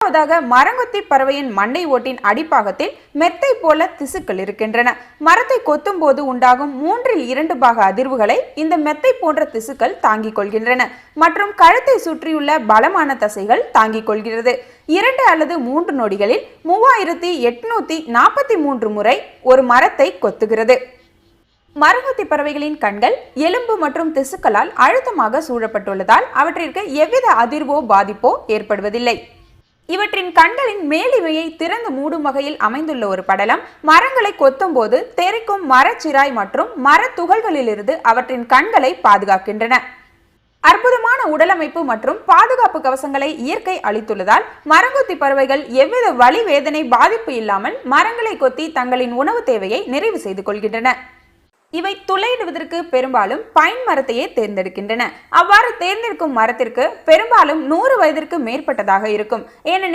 இரண்டாவதாக மரங்கொத்தி பறவையின் மண்டை ஓட்டின் அடிப்பாகத்தில் மெத்தை போல திசுக்கள் இருக்கின்றன. மரத்தை கொத்தும் போது உண்டாகும் மூன்றில் இரண்டு பாக அதிர்வுகளை இந்த மெத்தை போன்ற திசுக்கள் தாங்கிக் கொள்கின்றன. மற்றும் கழுத்தை சுற்றியுள்ள பலமான தசைகள் தாங்கிக் கொள்கிறது. இரண்டு அல்லது மூன்று நொடிகளில் மூவாயிரத்தி எட்நூத்தி நாற்பத்தி மூன்று முறை ஒரு மரத்தை கொத்துகிறது. மரங்கொத்தி பறவைகளின் கண்கள் எலும்பு மற்றும் திசுக்களால் அழுத்தமாக சூழப்பட்டுள்ளதால் அவற்றிற்கு எவ்வித அதிர்வோ பாதிப்போ ஏற்படுவதில்லை. இவற்றின் கண்களின் மேலிமையை திறந்து மூடும் வகையில் அமைந்துள்ள ஒரு படலம். மரங்களை கொத்தும் போது தெரிக்கும் மரச்சிராய் மற்றும் மரத் துகள்களிலிருந்து அவற்றின் கண்களை பாதுகாக்கின்றன. அற்புதமான உடலமைப்பு மற்றும் பாதுகாப்பு கவசங்களை இயற்கை அளித்துள்ளதால் மரங்கொத்தி பறவைகள் எவ்வித வலி வேதனை பாதிப்பு இல்லாமல் மரங்களை கொத்தி தங்களின் உணவு தேவையை நிறைவு செய்து கொள்கின்றன. இவை துளையிடுவதற்கு பெரும்பாலும் பைன் மரத்தையே தேர்ந்தெடுக்கின்றன. அவ்வாறு தேர்ந்தெடுக்கும் மரத்திற்கு பெரும்பாலும் நூறு வயதிற்கு மேற்பட்டதாக இருக்கும். ஏனெனில்